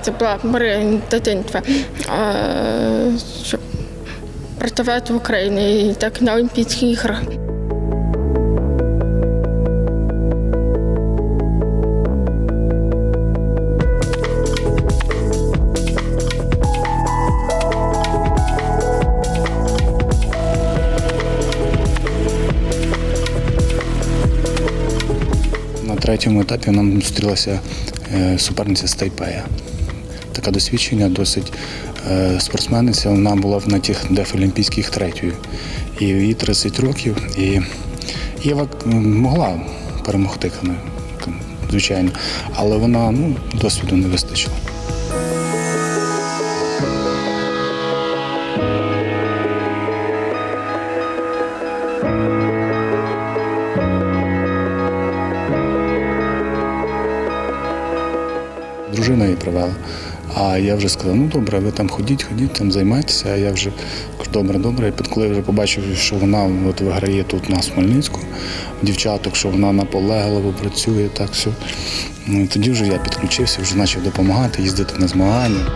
Це була мрія дитинства, щоб працювати в Україні і так на Олімпійських іграх. На третьому етапі нам зустрілася е, суперниця з Тайпея. Така досвідчення, досить е, спортсмениця. Вона була на тих дефолімпійських третьою. І їй 30 років. І Єва могла перемогти, звичайно, але вона ну, досвіду не вистачило. Дружина її привела. А я вже сказав, ну добре, ви там ходіть, ходіть, там займайтеся. А я вже кажу, добре, добре. І коли я вже побачив, що вона от виграє тут на Смольницьку, дівчаток, що вона наполегливо працює, так все. Ну, і тоді вже я підключився, вже почав допомагати, їздити на змагання.